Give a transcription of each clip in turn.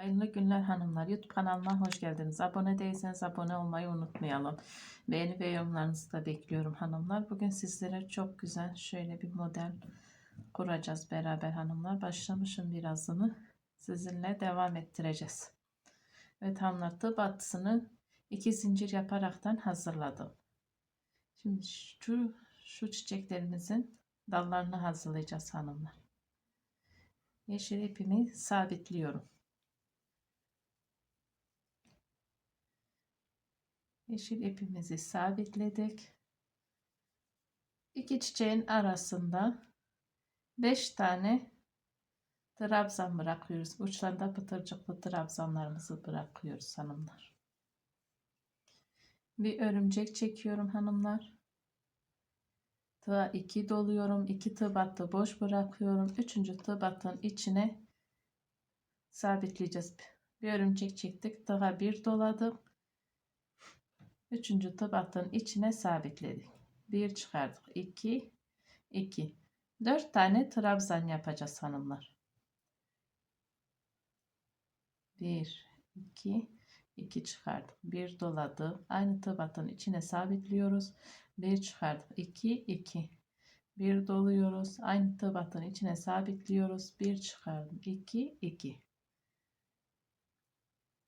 Hayırlı günler hanımlar. YouTube kanalıma hoş geldiniz. Abone değilseniz abone olmayı unutmayalım. Beğeni ve yorumlarınızı da bekliyorum hanımlar. Bugün sizlere çok güzel şöyle bir model kuracağız beraber hanımlar. Başlamışım birazını. Sizinle devam ettireceğiz. Evet hanımlar tığ battısını iki zincir yaparaktan hazırladım. Şimdi şu, şu çiçeklerimizin dallarını hazırlayacağız hanımlar. Yeşil ipimi sabitliyorum. Yeşil ipimizi sabitledik. İki çiçeğin arasında 5 tane trabzan bırakıyoruz. Uçlarında pıtırcıklı trabzanlarımızı bırakıyoruz hanımlar. Bir örümcek çekiyorum hanımlar. Tığa 2 doluyorum. 2 tığ boş bırakıyorum. 3. tığ içine sabitleyeceğiz. Bir örümcek çektik. Tığa 1 doladık. Üçüncü tabaktan içine sabitledik. Bir çıkardık. 2 2 4 tane trabzan yapacağız hanımlar. 1 2 2 çıkardık. Bir doladı. Aynı tabaktan içine sabitliyoruz. Bir çıkardık. 2 2 bir doluyoruz. Aynı tabaktan içine sabitliyoruz. Bir çıkardım. 2 2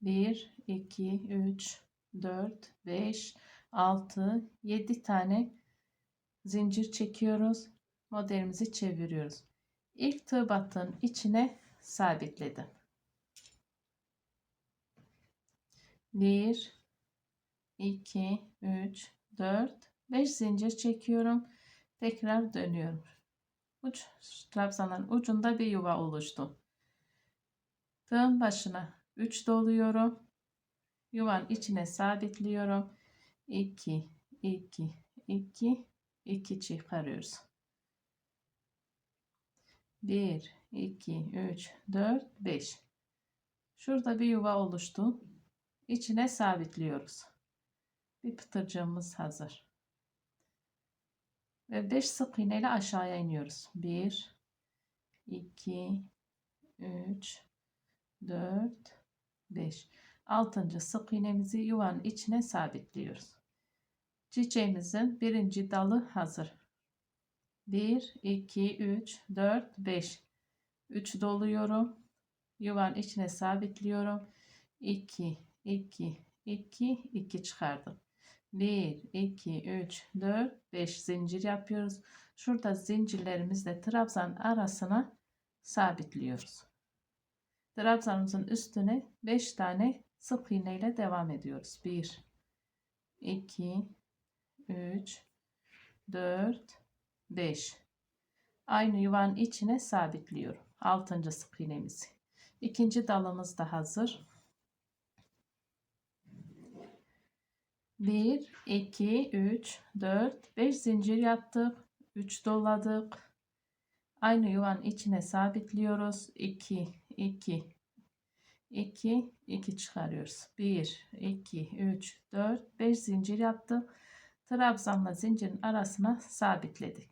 1 2 3 4, 5, 6, 7 tane zincir çekiyoruz. Modelimizi çeviriyoruz. İlk tığ battığın içine sabitledim. 1, 2, 3, 4, 5 zincir çekiyorum. Tekrar dönüyorum. Uç trabzanların ucunda bir yuva oluştu. Tığın başına 3 doluyorum yuvan içine sabitliyorum. 2 2 2 2 çıkarıyoruz. 1 2 3 4 5 Şurada bir yuva oluştu. İçine sabitliyoruz. Bir pıtırcığımız hazır. Ve 5 sık iğne ile aşağıya iniyoruz. 1 2 3 4 5 altıncı sık iğnemizi yuvanın içine sabitliyoruz. Çiçeğimizin birinci dalı hazır. 1, 2, 3, 4, 5. 3 doluyorum. Yuvanın içine sabitliyorum. 2, 2, 2, 2 çıkardım. 1, 2, 3, 4, 5 zincir yapıyoruz. Şurada zincirlerimizle trabzan arasına sabitliyoruz. Trabzanımızın üstüne 5 tane sık iğne ile devam ediyoruz. 1 2 3 4 5 aynı yuvanın içine sabitliyorum. 6. sık iğnemizi. İkinci dalımız da hazır. 1 2 3 4 5 zincir yaptık. 3 doladık. Aynı yuvanın içine sabitliyoruz. 2 2 2 2 çıkarıyoruz. 1 2 3 4 5 zincir yaptık. Trabzanla zincirin arasına sabitledik.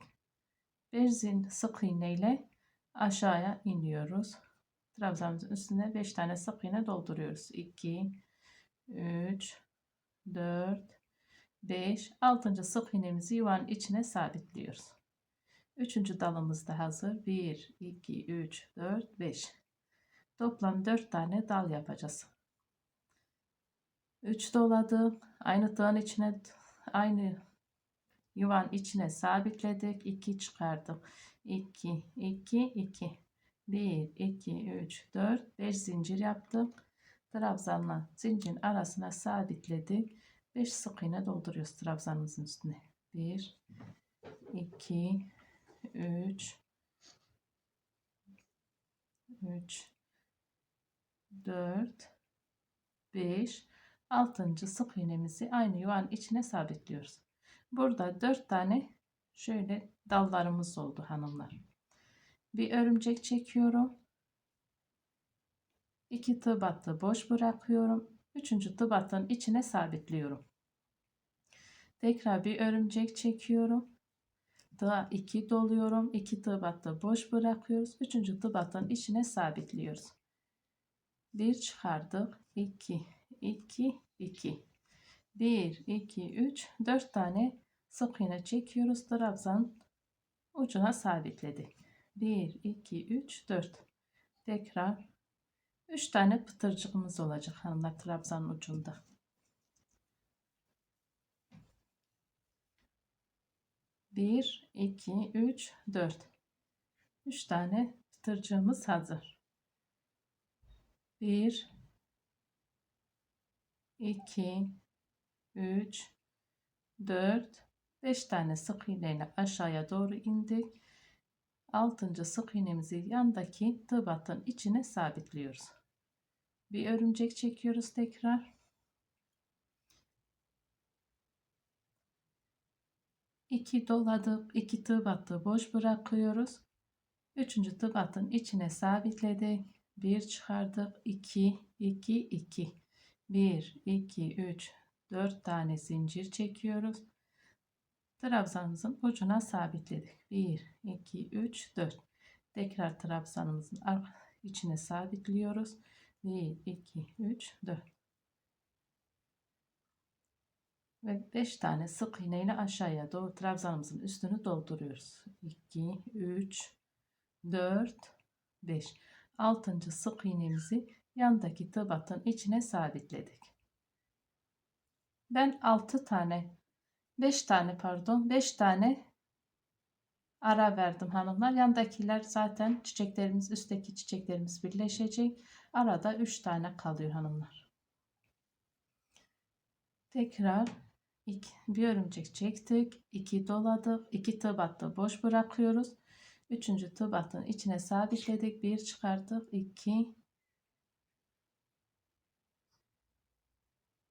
Bir zin sık iğne ile aşağıya iniyoruz. Trabzanımızın üstüne 5 tane sık iğne dolduruyoruz. 2 3 4 5 6. sık iğnemizi yuvanın içine sabitliyoruz. Üçüncü dalımız da hazır. 1 2 3 4 5 Toplam 4 tane dal yapacağız. 3 doladık. Aynı tığın içine aynı yuvan içine sabitledik. 2 çıkardık. 2 2 2 1 2 3 4 5 zincir yaptık. Trabzanla zincirin arasına sabitledik. 5 sık iğne dolduruyoruz trabzanımızın üstüne. 1 2 3 3 4 5 6. sık iğnemizi aynı yuvanın içine sabitliyoruz. Burada 4 tane şöyle dallarımız oldu hanımlar. Bir örümcek çekiyorum. 2 tığ boş bırakıyorum. 3. tığ içine sabitliyorum. Tekrar bir örümcek çekiyorum. Tığa 2 doluyorum. 2 tığ boş bırakıyoruz. 3. tığ içine sabitliyoruz. 1 çıkardık. 2, 2, 2. 1, 2, 3, 4 tane sık iğne çekiyoruz. Trabzan ucuna sabitledik. 1, 2, 3, 4. Tekrar 3 tane pıtırcığımız olacak hanımlar trabzanın ucunda. Bir, iki, üç, dört. Üç tane pıtırcığımız hazır. Bir, iki, üç, dört, beş tane sık iğneyle aşağıya doğru indik. Altıncı sık iğnemizi yandaki tığ battığın içine sabitliyoruz. Bir örümcek çekiyoruz tekrar. İki doladık, iki tığ battı boş bırakıyoruz. Üçüncü tığ battın içine sabitledik. Bir çıkardık. 2, 2, 2. 1, 2, 3, 4 tane zincir çekiyoruz. Trabzanımızın ucuna sabitledik. 1, 2, 3, 4. Tekrar trabzanımızın içine sabitliyoruz. 1, 2, 3, 4. Ve 5 tane sık iğne ile aşağıya doğru trabzanımızın üstünü dolduruyoruz. 2, 3, 4, 5. 6. sık iğnemizi yandaki tıbatın içine sabitledik. Ben 6 tane 5 tane pardon 5 tane ara verdim hanımlar. Yandakiler zaten çiçeklerimiz üstteki çiçeklerimiz birleşecek. Arada 3 tane kalıyor hanımlar. Tekrar iki, bir örümcek çektik. 2 doladık. 2 tıbatta boş bırakıyoruz. Üçüncü tıbatın içine sabitledik. 1 çıkarttık. 2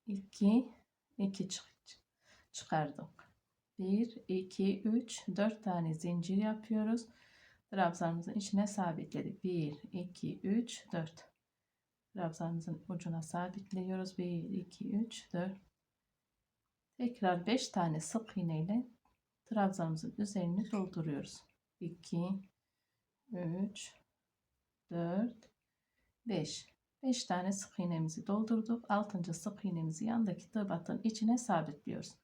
2 2 çıkardık. 1 2 3 4 tane zincir yapıyoruz. Trabzanımızın içine sabitledik. 1 2 3 4 Trabzanımızın ucuna sabitliyoruz. 1 2 3 4 Tekrar 5 tane sık iğne ile trabzanımızın üzerini dolduruyoruz. 2 3 4 5 5 tane sık iğnemizi doldurduk. 6. sık iğnemizi yandaki tığ içine sabitliyoruz.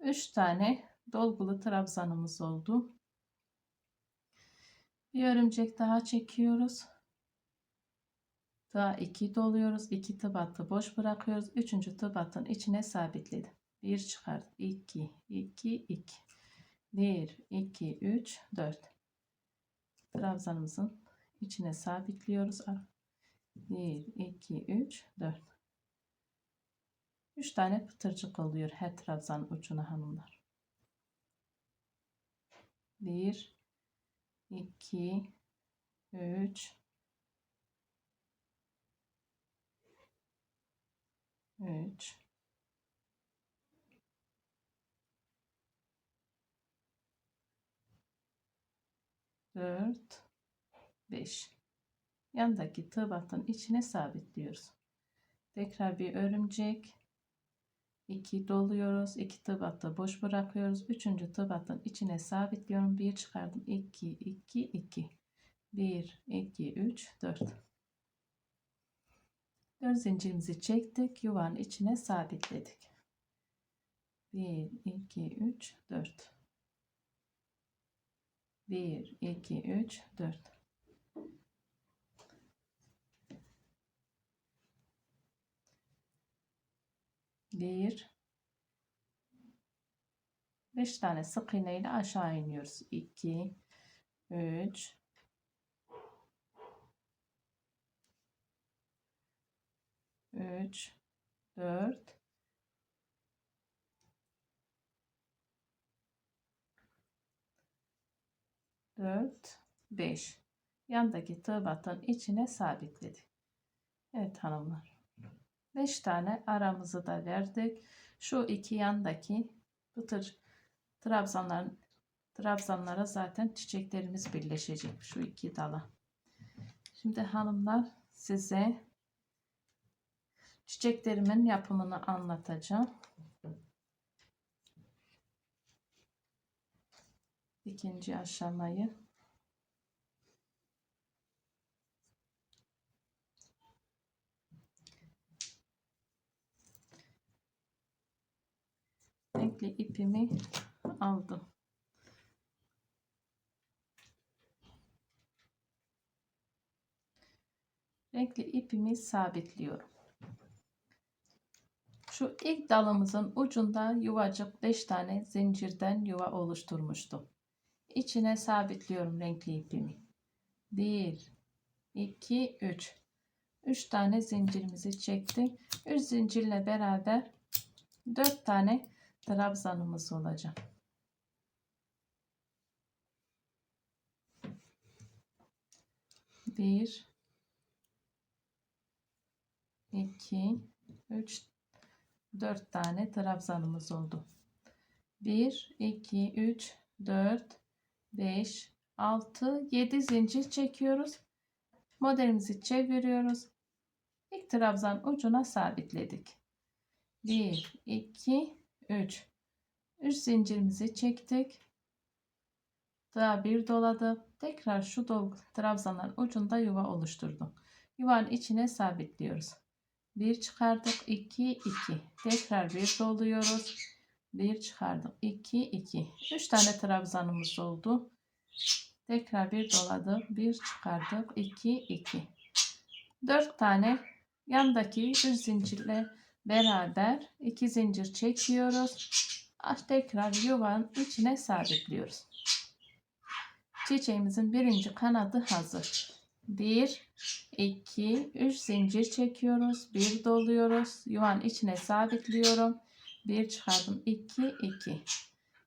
3 tane dolgulu trabzanımız oldu. Bir örümcek daha çekiyoruz. Daha 2 doluyoruz. 2 tıbatı boş bırakıyoruz. 3. tıbatın içine sabitledim. 1 çıkart. 2 2 2 1 2 3 4 Trabzanımızın içine sabitliyoruz. 1, 2, 3, 4. 3 tane pıtırcık oluyor her trabzan ucuna hanımlar. 1, 2, 3, 3, 4, 5 yandaki tığ battığın içine sabitliyoruz. Tekrar bir örümcek 2 doluyoruz. 2 tığ battı boş bırakıyoruz. 3. tığ battığın içine sabitliyorum. 1 çıkardım. 2 2 2 1 2 3 4 4 zincirimizi çektik. Yuvanın içine sabitledik. 1 2 3 4 1 2 3 4 1 5 tane sık iğne ile aşağı iniyoruz. 2 3 3 4 4 5 yandaki tığ içine sabitledik. Evet hanımlar. 5 tane aramızı da verdik. Şu iki yandaki pıtır trabzanların trabzanlara zaten çiçeklerimiz birleşecek. Şu iki dala. Şimdi hanımlar size çiçeklerimin yapımını anlatacağım. ikinci aşamayı renkli ipimi aldım. Renkli ipimi sabitliyorum. Şu ilk dalımızın ucunda yuvacık 5 tane zincirden yuva oluşturmuştum. İçine sabitliyorum renkli ipimi. 1 2 3 3 tane zincirimizi çektik. 3 zincirle beraber 4 tane trabzanımız olacak. Bir, iki, üç, dört tane trabzanımız oldu. Bir, iki, üç, dört, beş, altı, yedi zincir çekiyoruz. Modelimizi çeviriyoruz. İlk trabzan ucuna sabitledik. 1, 2, 3. 3 zincirimizi çektik. Daha bir doladı. Tekrar şu dol trabzanların ucunda yuva oluşturduk. Yuvanın içine sabitliyoruz. 1 çıkardık. 2, 2. Tekrar bir doluyoruz. 1 çıkardık. 2, 2. 3 tane trabzanımız oldu. Tekrar bir doladık. 1 çıkardık. 2, 2. 4 tane yandaki 3 zincirle beraber 2 zincir çekiyoruz. Tekrar yuvanın içine sabitliyoruz. Çiçeğimizin birinci kanadı hazır. 1, 2, 3 zincir çekiyoruz. 1 doluyoruz. Yuvanın içine sabitliyorum. 1 çıkardım. 2, 2.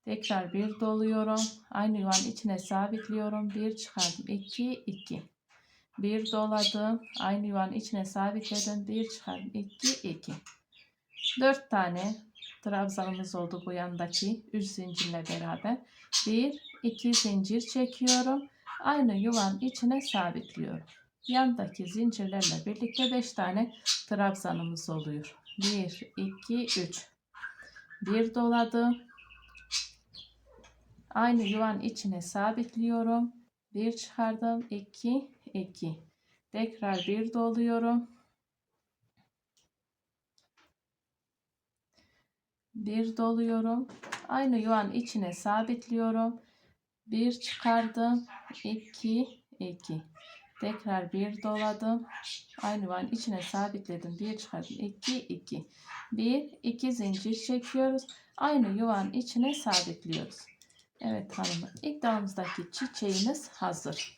Tekrar 1 doluyorum. Aynı yuvanın içine sabitliyorum. 1 çıkardım. 2, 2. 1 doladım. Aynı yuvanın içine sabitledim. 1 çıkardım. 2, 2. 4 tane trabzanımız oldu bu yandaki 3 zincirle beraber. 1, 2 zincir çekiyorum. Aynı yuvanın içine sabitliyorum. Yandaki zincirlerle birlikte 5 tane trabzanımız oluyor. 1, 2, 3. 1 doladım. Aynı yuvanın içine sabitliyorum. 1 çıkardım. 2, 2. Tekrar 1 doluyorum. 1 doluyorum. Aynı yuvanın içine sabitliyorum. 1 çıkardım. 2 2. Tekrar 1 doladım. Aynı yuvanın içine sabitledim. 1 çıkardım. 2 2. 1 2 zincir çekiyoruz. Aynı yuvanın içine sabitliyoruz. Evet hanımlar. İlk dalımızdaki çiçeğimiz hazır.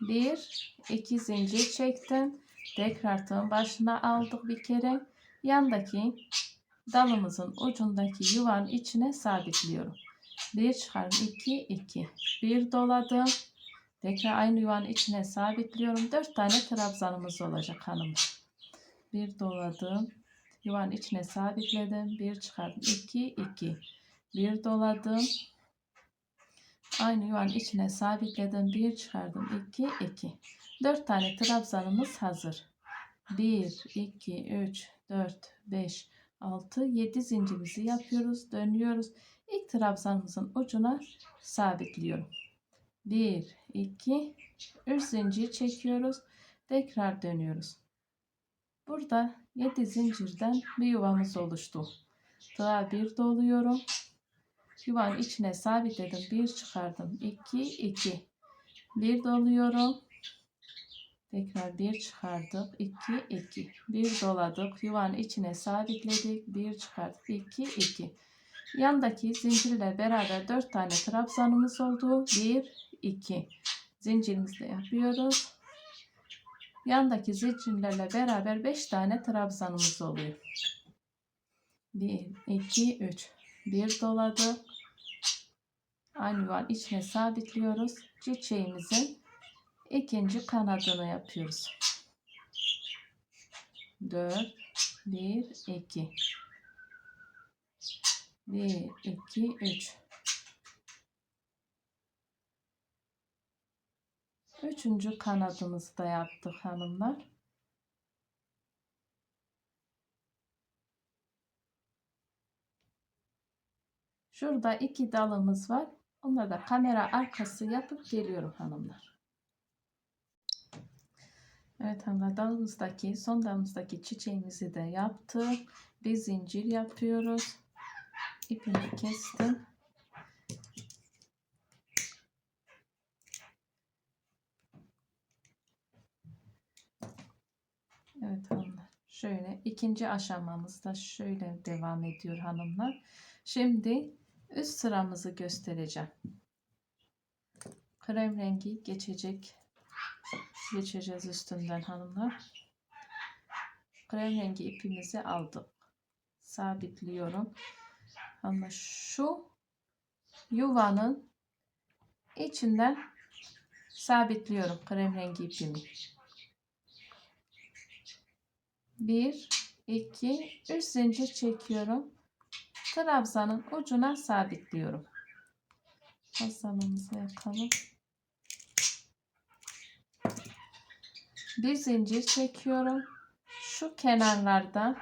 1 2 zincir çektim. Tekrar tığın başına aldık bir kere. Yandaki dalımızın ucundaki yuvanın içine sabitliyorum. 1 çıkarım 2 2 1 doladım. Tekrar aynı yuvanın içine sabitliyorum. 4 tane trabzanımız olacak hanım. 1 doladım. Yuvanın içine sabitledim. 1 çıkardım 2 2 1 doladım. Aynı yuvanın içine sabitledim. 1 çıkardım 2 2 4 tane trabzanımız hazır. 1 2 3 4 5 6 7 zincirimizi yapıyoruz. Dönüyoruz. İlk trabzanımızın ucuna sabitliyorum. 1 2 3 zincir çekiyoruz. Tekrar dönüyoruz. Burada 7 zincirden bir yuvamız oluştu. Daha bir doluyorum. Yuvanın içine sabitledim. 1 çıkardım. 2 2 1 doluyorum. Tekrar 1 çıkardık. 2 2 1 doladık. Yuvanın içine sabitledik. 1 çıkardık. 2 2 Yandaki zincirle beraber 4 tane trabzanımız oldu. 1 2 zincirimizle yapıyoruz. Yandaki zincirlerle beraber 5 tane trabzanımız oluyor. 1 2 3 1 doladık. Aynı yuvanın içine sabitliyoruz. Çiçeğimizin ikinci kanadını yapıyoruz. 4 1 2 1 2 3 Üçüncü kanadımızı da yaptık hanımlar. Şurada iki dalımız var. Onları da kamera arkası yapıp geliyorum hanımlar. Evet hanımlar dalımızdaki son dalımızdaki çiçeğimizi de yaptık. Bir zincir yapıyoruz. İpimi kestim. Evet hanımlar. Şöyle ikinci aşamamızda şöyle devam ediyor hanımlar. Şimdi üst sıramızı göstereceğim. Krem rengi geçecek. Geçeceğiz üstünden hanımlar. Krem rengi ipimizi aldık. Sabitliyorum. Ama şu yuvanın içinden sabitliyorum krem rengi ipimi. 1 2 3 zincir çekiyorum. Trabzanın ucuna sabitliyorum. Hasanımızı yakalım. Bir zincir çekiyorum. Şu kenarlarda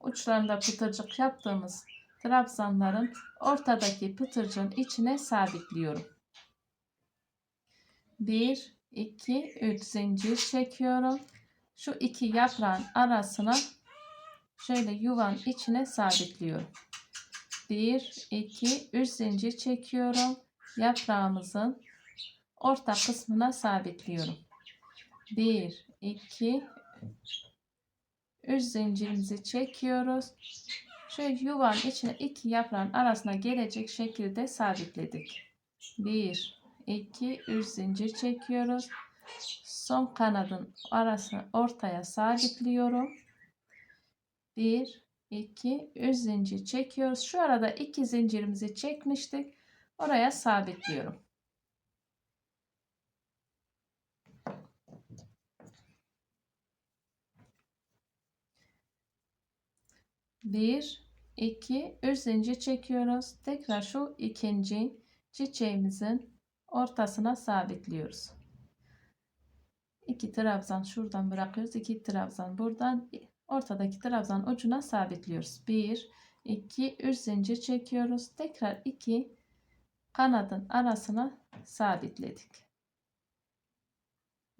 uçlarında pıtırcık yaptığımız trabzanların ortadaki pıtırcığın içine sabitliyorum. 1 2 3 zincir çekiyorum. Şu iki yaprağın arasına şöyle yuvan içine sabitliyorum. 1 2 3 zincir çekiyorum. Yaprağımızın orta kısmına sabitliyorum. 1 2 3 zincirimizi çekiyoruz. Şöyle yuvanın içine iki yaprağın arasına gelecek şekilde sabitledik. 1 2 3 zincir çekiyoruz. Son kanadın arasını ortaya sabitliyorum. 1 2 3 zincir çekiyoruz. Şu arada iki zincirimizi çekmiştik. Oraya sabitliyorum. 1 2 3 zincir çekiyoruz. Tekrar şu ikinci çiçeğimizin ortasına sabitliyoruz. 2 trabzan şuradan bırakıyoruz. 2 trabzan buradan ortadaki trabzan ucuna sabitliyoruz. 1 2 3 zincir çekiyoruz. Tekrar 2 kanadın arasına sabitledik.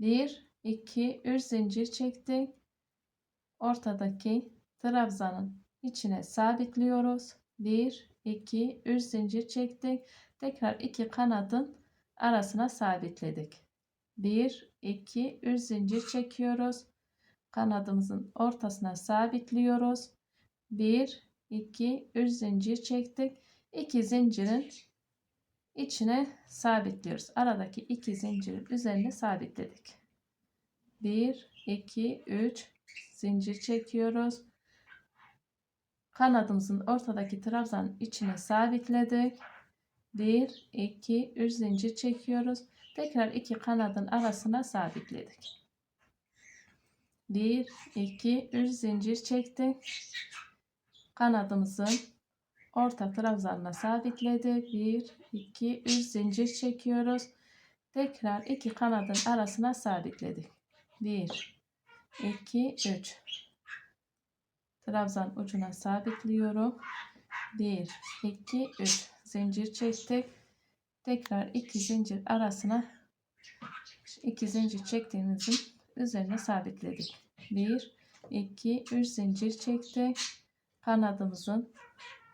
1 2 3 zincir çektik. Ortadaki trabzanın içine sabitliyoruz. 1 2 3 zincir çektik. Tekrar iki kanadın arasına sabitledik. 1 2 3 zincir çekiyoruz. Kanadımızın ortasına sabitliyoruz. 1 2 3 zincir çektik. 2 zincirin içine sabitliyoruz. Aradaki iki zincirin üzerine sabitledik. 1 2 3 zincir çekiyoruz kanadımızın ortadaki trabzanın içine sabitledik. 1 2 3 zincir çekiyoruz. Tekrar iki kanadın arasına sabitledik. 1 2 3 zincir çektik. Kanadımızın orta trabzanına sabitledik. 1 2 3 zincir çekiyoruz. Tekrar iki kanadın arasına sabitledik. 1 2 3 trabzan ucuna sabitliyorum. 1 2 3 zincir çektik. Tekrar iki zincir arasına iki zincir çektiğimizin üzerine sabitledik. 1 2 3 zincir çektik. Kanadımızın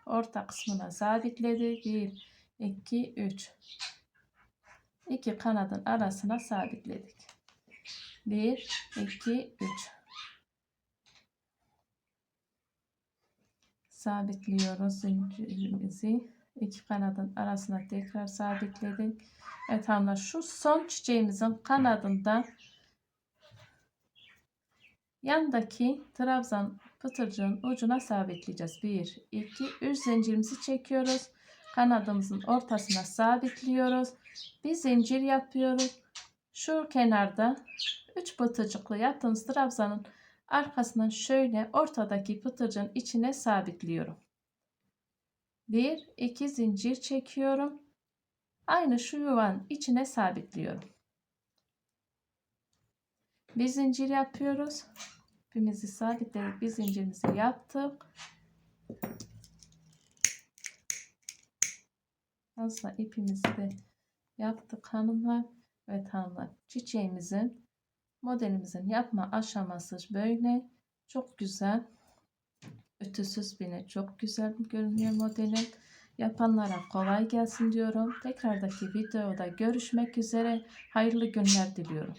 orta kısmına sabitledik. 1 2 3 iki kanadın arasına sabitledik. 1 2 3 sabitliyoruz zincirimizi. İki kanadın arasına tekrar sabitledik. Evet hanımlar şu son çiçeğimizin kanadında yandaki trabzan pıtırcığın ucuna sabitleyeceğiz. 1, 2, 3 zincirimizi çekiyoruz. Kanadımızın ortasına sabitliyoruz. Bir zincir yapıyoruz. Şu kenarda 3 pıtırcıklı yaptığımız trabzanın arkasından şöyle ortadaki pıtırcın içine sabitliyorum. Bir, iki zincir çekiyorum. Aynı şu yuvanın içine sabitliyorum. Bir zincir yapıyoruz. İpimizi sabitledik. Bir zincirimizi yaptık. Fazla ipimizi de yaptık hanımlar. Evet hanımlar. Çiçeğimizin Modelimizin yapma aşaması böyle. Çok güzel. Ütüsüz bine çok güzel görünüyor modelim. Yapanlara kolay gelsin diyorum. Tekrardaki videoda görüşmek üzere. Hayırlı günler diliyorum.